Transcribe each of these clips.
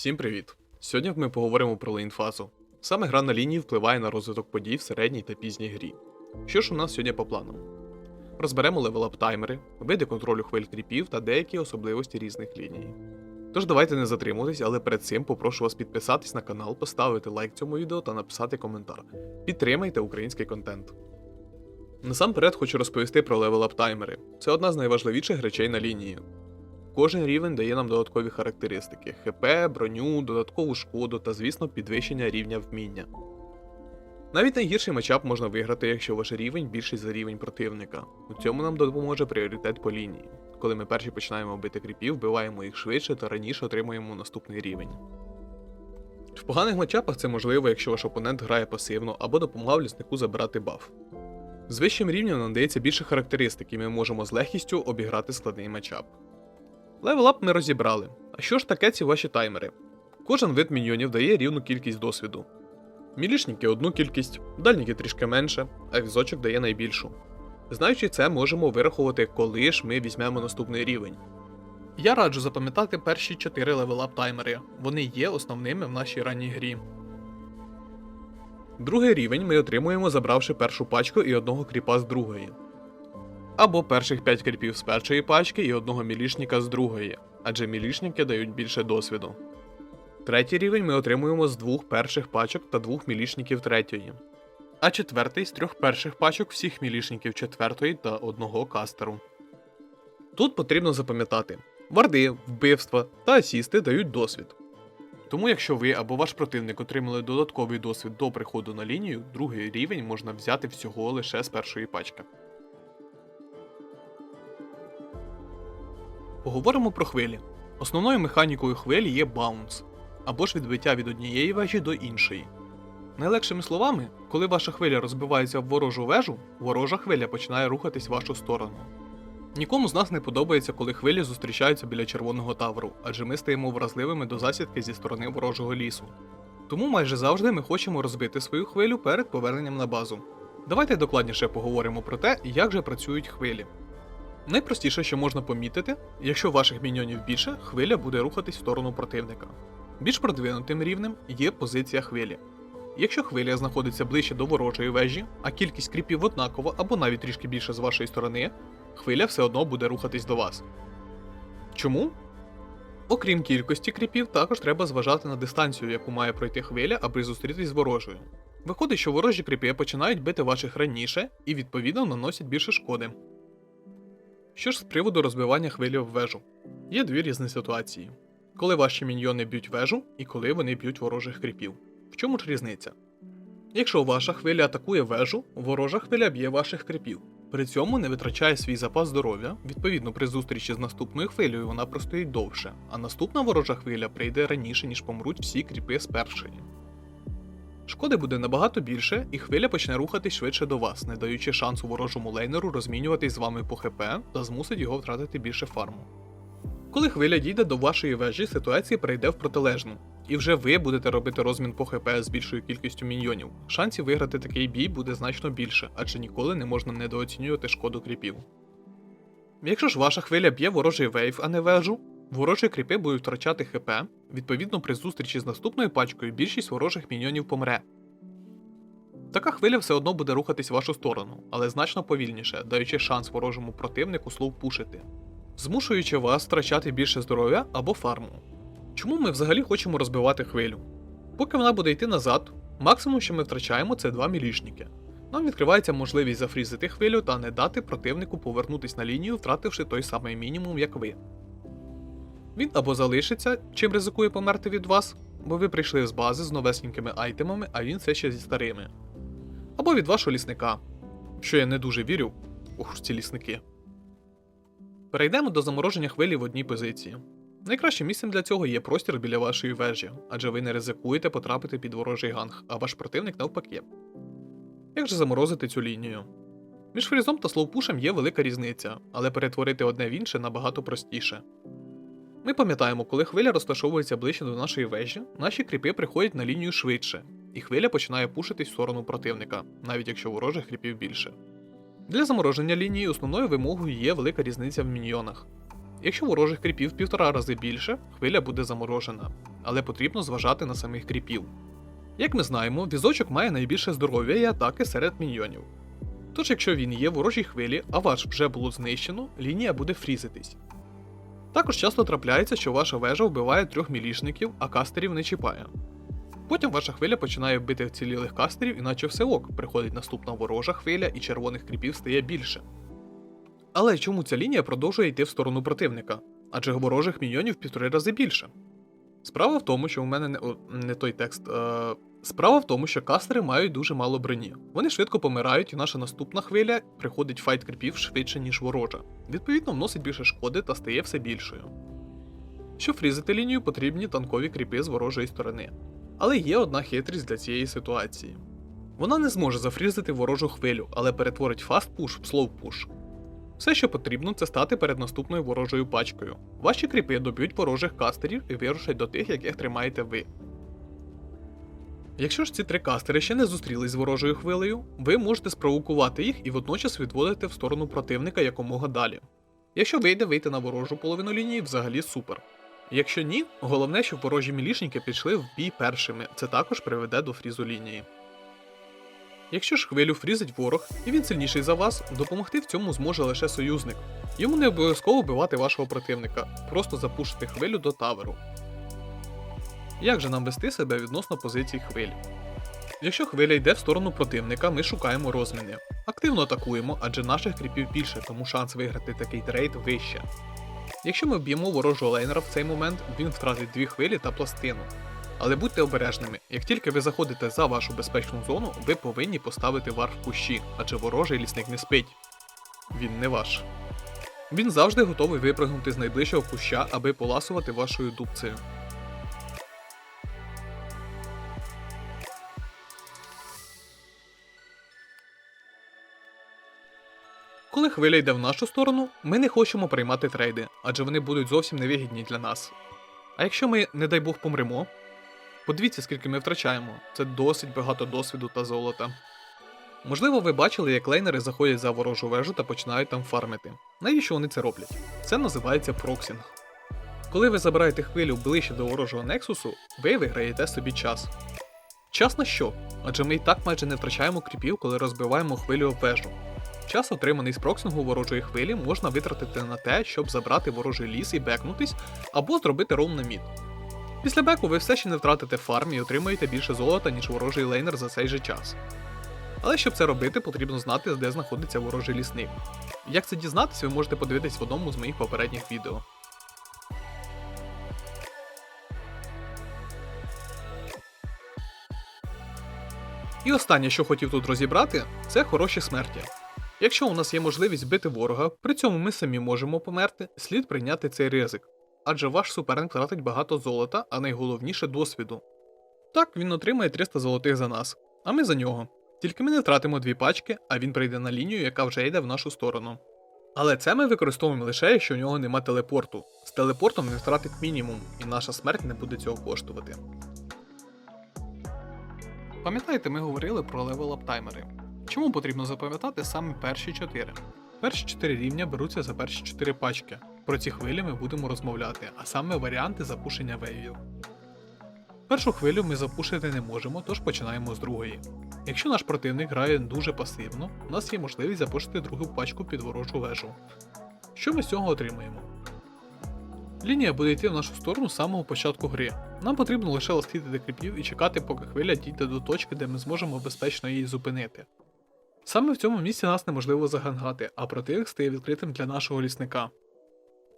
Всім привіт! Сьогодні ми поговоримо про лейнфазу. Саме гра на лінії впливає на розвиток подій в середній та пізній грі. Що ж у нас сьогодні по планам? Розберемо левелап таймери, види контролю хвиль кріпів та деякі особливості різних ліній. Тож давайте не затримуватись, але перед цим попрошу вас підписатись на канал, поставити лайк цьому відео та написати коментар. Підтримайте український контент. Насамперед хочу розповісти про левелап таймери. Це одна з найважливіших речей на лінії. Кожен рівень дає нам додаткові характеристики: ХП, броню, додаткову шкоду та, звісно, підвищення рівня вміння. Навіть найгірший матчап можна виграти, якщо ваш рівень більший за рівень противника. У цьому нам допоможе пріоритет по лінії. Коли ми перші починаємо бити кріпів, вбиваємо їх швидше та раніше отримуємо наступний рівень. В поганих матчапах це можливо, якщо ваш опонент грає пасивно або допомагав ліснику забирати баф. З вищим рівнем нам дається більше характеристик, і ми можемо з легкістю обіграти складний матчап. Левелап ми розібрали. А що ж таке ці ваші таймери? Кожен вид міньйонів дає рівну кількість досвіду. Мілішники одну кількість, дальніки трішки менше, а екзочок дає найбільшу. Знаючи це, можемо вирахувати, коли ж ми візьмемо наступний рівень. Я раджу запам'ятати перші 4 левелап таймери, вони є основними в нашій ранній грі. Другий рівень ми отримуємо, забравши першу пачку і одного кріпа з другої або перших 5 кріпів з першої пачки і одного мілішника з другої, адже мілішники дають більше досвіду. Третій рівень ми отримуємо з двох перших пачок та двох мілішників третьої. А четвертий з трьох перших пачок всіх мілішників четвертої та одного кастеру. Тут потрібно запам'ятати: варди, вбивства та асісти дають досвід. Тому, якщо ви або ваш противник отримали додатковий досвід до приходу на лінію, другий рівень можна взяти всього лише з першої пачки. Поговоримо про хвилі. Основною механікою хвилі є баунс, або ж відбиття від однієї вежі до іншої. Найлегшими словами, коли ваша хвиля розбивається в ворожу вежу, ворожа хвиля починає рухатись в вашу сторону. Нікому з нас не подобається, коли хвилі зустрічаються біля червоного тавру, адже ми стаємо вразливими до засідки зі сторони ворожого лісу. Тому майже завжди ми хочемо розбити свою хвилю перед поверненням на базу. Давайте докладніше поговоримо про те, як же працюють хвилі. Найпростіше, що можна помітити, якщо ваших міньйонів більше, хвиля буде рухатись в сторону противника. Більш продвинутим рівнем є позиція хвилі. Якщо хвиля знаходиться ближче до ворожої вежі, а кількість кріпів однакова або навіть трішки більше з вашої сторони, хвиля все одно буде рухатись до вас. Чому? Окрім кількості кріпів, також треба зважати на дистанцію, яку має пройти хвиля, аби зустрітись з ворожою. Виходить, що ворожі кріпи починають бити ваших раніше і відповідно наносять більше шкоди. Що ж з приводу розбивання хвилі в вежу? Є дві різні ситуації: коли ваші міньйони б'ють вежу і коли вони б'ють ворожих кріпів. В чому ж різниця? Якщо ваша хвиля атакує вежу, ворожа хвиля б'є ваших кріпів. При цьому не витрачає свій запас здоров'я, відповідно, при зустрічі з наступною хвилею вона простоїть довше, а наступна ворожа хвиля прийде раніше, ніж помруть всі кріпи з першої. Шкоди буде набагато більше, і хвиля почне рухатись швидше до вас, не даючи шансу ворожому лейнеру розмінюватись з вами по ХП та змусить його втратити більше фарму. Коли хвиля дійде до вашої вежі, ситуація перейде в протилежну, і вже ви будете робити розмін по ХП з більшою кількістю міньйонів. Шансів виграти такий бій буде значно більше, адже ніколи не можна недооцінювати шкоду кріпів. Якщо ж ваша хвиля б'є ворожий вейв, а не вежу, ворожі кріпи будуть втрачати ХП, відповідно при зустрічі з наступною пачкою більшість ворожих міньйонів помре. Така хвиля все одно буде рухатись в вашу сторону, але значно повільніше, даючи шанс ворожому противнику слоу-пушити, змушуючи вас втрачати більше здоров'я або фарму. Чому ми взагалі хочемо розбивати хвилю? Поки вона буде йти назад, максимум, що ми втрачаємо, це два мілішники. Нам відкривається можливість зафрізити хвилю та не дати противнику повернутись на лінію, втративши той самий мінімум, як ви. Він або залишиться, чим ризикує померти від вас, бо ви прийшли з бази з новесенькими айтемами, а він все ще зі старими. Або від вашого лісника, що я не дуже вірю ох ці лісники. Перейдемо до замороження хвилі в одній позиції. Найкращим місцем для цього є простір біля вашої вежі, адже ви не ризикуєте потрапити під ворожий ганг, а ваш противник навпаки. Як же заморозити цю лінію? Між фрізом та слоупушем є велика різниця, але перетворити одне в інше набагато простіше. Ми пам'ятаємо, коли хвиля розташовується ближче до нашої вежі, наші кріпи приходять на лінію швидше, і хвиля починає пушитись в сторону противника, навіть якщо ворожих кріпів більше. Для замороження лінії основною вимогою є велика різниця в міньйонах. Якщо ворожих кріпів в півтора рази більше, хвиля буде заморожена, але потрібно зважати на самих кріпів. Як ми знаємо, візочок має найбільше здоров'я і атаки серед міньйонів. Тож, якщо він є в ворожій хвилі, а ваш вже було знищено, лінія буде фрізитись. Також часто трапляється, що ваша вежа вбиває трьох мілішників, а кастерів не чіпає. Потім ваша хвиля починає бити вцілілих кастерів, іначе все ок, приходить наступна ворожа хвиля і червоних кріпів стає більше. Але чому ця лінія продовжує йти в сторону противника? Адже ворожих міньйонів півтори рази більше. Справа в тому, що у мене не, не той текст. Е, справа в тому, що кастери мають дуже мало броні. Вони швидко помирають, і наша наступна хвиля приходить файт кріпів швидше, ніж ворожа. Відповідно, вносить більше шкоди та стає все більшою. Щоб фрізити лінію, потрібні танкові кріпи з ворожої сторони. Але є одна хитрість для цієї ситуації. Вона не зможе зафрізити ворожу хвилю, але перетворить фаст пуш в слоу пуш. Все, що потрібно, це стати перед наступною ворожою пачкою. Ваші кріпи доб'ють ворожих кастерів і вирушать до тих, яких тримаєте ви. Якщо ж ці три кастери ще не зустрілись з ворожою хвилею, ви можете спровокувати їх і водночас відводити в сторону противника якомога далі. Якщо вийде вийти на ворожу половину лінії, взагалі супер. Якщо ні, головне, щоб ворожі мілішники пішли в бій першими, це також приведе до фрізу лінії. Якщо ж хвилю фрізить ворог і він сильніший за вас, допомогти в цьому зможе лише союзник. Йому не обов'язково вбивати вашого противника, просто запушити хвилю до таверу. Як же нам вести себе відносно позицій хвиль? Якщо хвиля йде в сторону противника, ми шукаємо розміни. Активно атакуємо, адже наших кріпів більше, тому шанс виграти такий трейд вище. Якщо ми вб'ємо ворожого лейнера в цей момент, він втратить дві хвилі та пластину. Але будьте обережними, як тільки ви заходите за вашу безпечну зону, ви повинні поставити вар в кущі, адже ворожий лісник не спить. Він не ваш. Він завжди готовий випрыгнути з найближчого куща, аби поласувати вашою дубцею. Хвиля йде в нашу сторону, ми не хочемо приймати трейди, адже вони будуть зовсім невигідні для нас. А якщо ми, не дай Бог, помремо, подивіться, скільки ми втрачаємо. Це досить багато досвіду та золота. Можливо, ви бачили, як лейнери заходять за ворожу вежу та починають там фармити. Навіщо вони це роблять? Це називається проксінг. Коли ви забираєте хвилю ближче до ворожого нексусу, ви виграєте собі час. Час на що? Адже ми і так майже не втрачаємо кріпів, коли розбиваємо хвилю об вежу. Час, отриманий з проксингу ворожої хвилі, можна витратити на те, щоб забрати ворожий ліс і бекнутись, або зробити рол на мід. Після беку ви все ще не втратите фарм і отримаєте більше золота, ніж ворожий лейнер за цей же час. Але щоб це робити, потрібно знати, де знаходиться ворожий лісник. Як це дізнатися, ви можете подивитись в одному з моїх попередніх відео. І останнє, що хотів тут розібрати, це хороші смерті. Якщо у нас є можливість бити ворога, при цьому ми самі можемо померти, слід прийняти цей ризик. Адже ваш суперник втратить багато золота, а найголовніше досвіду. Так, він отримає 300 золотих за нас, а ми за нього. Тільки ми не втратимо дві пачки, а він прийде на лінію, яка вже йде в нашу сторону. Але це ми використовуємо лише, якщо у нього нема телепорту. З телепортом він втратить мінімум, і наша смерть не буде цього коштувати. Пам'ятаєте, ми говорили про левел таймери. Чому потрібно запам'ятати саме перші 4? Перші 4 рівня беруться за перші 4 пачки. Про ці хвилі ми будемо розмовляти, а саме варіанти запушення вейвів. Першу хвилю ми запушити не можемо, тож починаємо з другої. Якщо наш противник грає дуже пасивно, у нас є можливість запушити другу пачку під ворожу вежу. Що ми з цього отримаємо? Лінія буде йти в нашу сторону з самого початку гри. Нам потрібно лише ластити кріпів і чекати, поки хвиля дійде до точки, де ми зможемо безпечно її зупинити. Саме в цьому місці нас неможливо загангати, а противник стає відкритим для нашого лісника.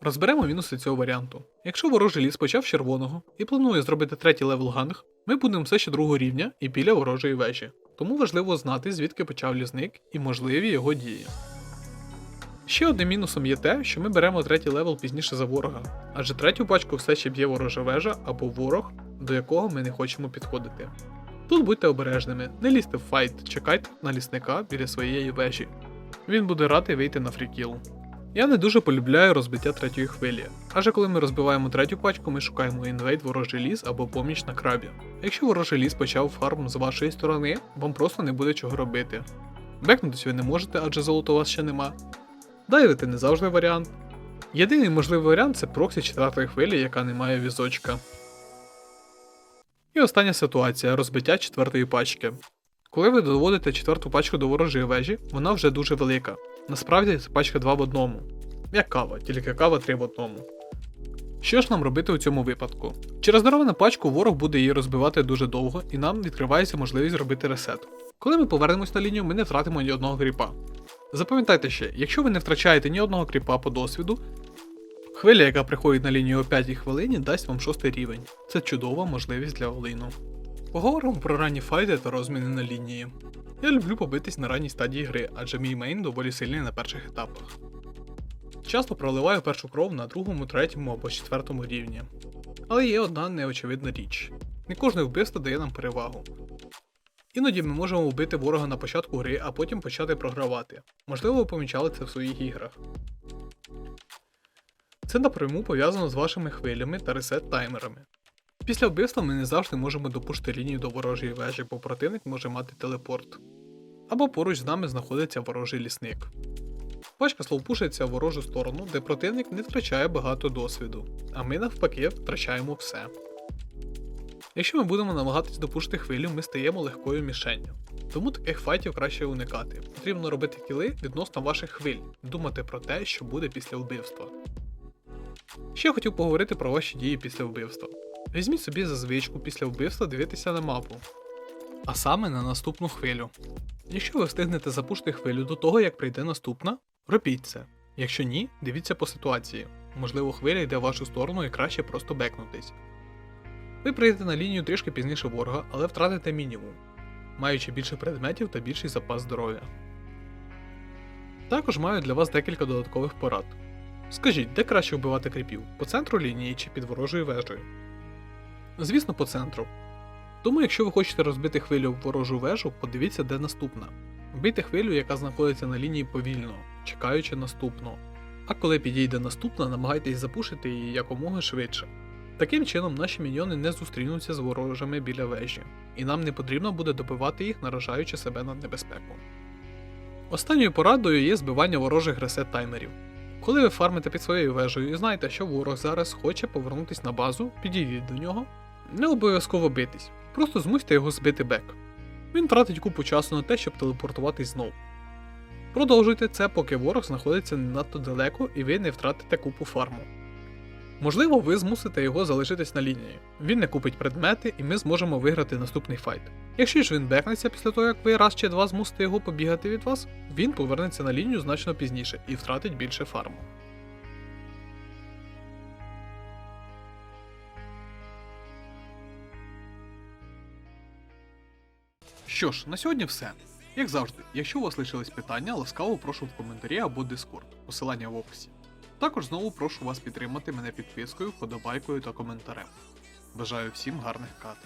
Розберемо мінуси цього варіанту. Якщо ворожий ліс почав червоного і планує зробити третій левел ганг, ми будемо все ще другого рівня і біля ворожої вежі, тому важливо знати, звідки почав лісник і можливі його дії. Ще одним мінусом є те, що ми беремо третій левел пізніше за ворога, адже третю пачку все ще б'є ворожа вежа або ворог, до якого ми не хочемо підходити. Тут будьте обережними, не лізьте в файт, чекайте на лісника біля своєї вежі. Він буде радий вийти на фрікіл. Я не дуже полюбляю розбиття третьої хвилі, адже коли ми розбиваємо третю пачку, ми шукаємо інвейт ворожий ліс або поміч на крабі. Якщо ворожий ліс почав фарм з вашої сторони, вам просто не буде чого робити. Бекнутись ви не можете, адже золота у вас ще нема. Дайвити не завжди варіант. Єдиний можливий варіант це проксі четвертої хвилі, яка не має візочка. І остання ситуація розбиття четвертої пачки. Коли ви доводите четверту пачку до ворожої вежі, вона вже дуже велика. Насправді це пачка 2 в одному. Як кава, тільки кава 3 в одному. Що ж нам робити у цьому випадку? Через даровану пачку ворог буде її розбивати дуже довго, і нам відкривається можливість зробити ресет. Коли ми повернемось на лінію, ми не втратимо ні одного кріпа. Запам'ятайте ще, якщо ви не втрачаєте ні одного кріпа по досвіду, хвиля, яка приходить на лінію о 5 хвилині, дасть вам шостий рівень. Це чудова можливість для Олейну. Поговоримо про ранні файти та розміни на лінії. Я люблю побитись на ранній стадії гри, адже мій мейн доволі сильний на перших етапах. Часто проливаю першу кров на другому, третьому або четвертому рівні. Але є одна неочевидна річ: не кожне вбивство дає нам перевагу. Іноді ми можемо вбити ворога на початку гри, а потім почати програвати. Можливо, ви помічали це в своїх іграх. Це напряму пов'язано з вашими хвилями та ресет-таймерами. Після вбивства ми не завжди можемо допустити лінію до ворожої вежі, бо противник може мати телепорт. Або поруч з нами знаходиться ворожий лісник. Пачка словпушиться в ворожу сторону, де противник не втрачає багато досвіду, а ми навпаки втрачаємо все. Якщо ми будемо намагатись допушити хвилю, ми стаємо легкою мішенню. Тому таких файтів краще уникати. Потрібно робити кіли відносно ваших хвиль, думати про те, що буде після вбивства. Ще хотів поговорити про ваші дії після вбивства. Візьміть собі за звичку після вбивства дивитися на мапу, а саме на наступну хвилю. Якщо ви встигнете запушити хвилю до того, як прийде наступна, робіть це. Якщо ні, дивіться по ситуації. Можливо, хвиля йде в вашу сторону і краще просто бекнутись. Ви прийдете на лінію трішки пізніше ворога, але втратите мінімум, маючи більше предметів та більший запас здоров'я. Також маю для вас декілька додаткових порад. Скажіть, де краще вбивати кріпів? По центру лінії чи під ворожою вежею? Звісно, по центру. Тому, якщо ви хочете розбити хвилю в ворожу вежу, подивіться, де наступна. Вбийте хвилю, яка знаходиться на лінії повільно, чекаючи наступну. А коли підійде наступна, намагайтесь запушити її якомога швидше. Таким чином, наші міньйони не зустрінуться з ворожими біля вежі, і нам не потрібно буде добивати їх, наражаючи себе на небезпеку. Останньою порадою є збивання ворожих ресет таймерів. Коли ви фармите під своєю вежею і знаєте, що ворог зараз хоче повернутися на базу, підійдіть до нього. Не обов'язково битись, просто змусьте його збити бек. Він тратить купу часу на те, щоб телепортуватись знов. Продовжуйте це, поки ворог знаходиться не надто далеко і ви не втратите купу фарму. Можливо, ви змусите його залишитись на лінії. Він не купить предмети, і ми зможемо виграти наступний файт. Якщо ж він бекнеться після того, як ви раз чи два змусите його побігати від вас, він повернеться на лінію значно пізніше і втратить більше фарму. Що ж, на сьогодні все. Як завжди, якщо у вас лишились питання, ласкаво прошу в коментарі або Discord, посилання в описі. Також знову прошу вас підтримати мене підпискою, вподобайкою та коментарем. Бажаю всім гарних кат.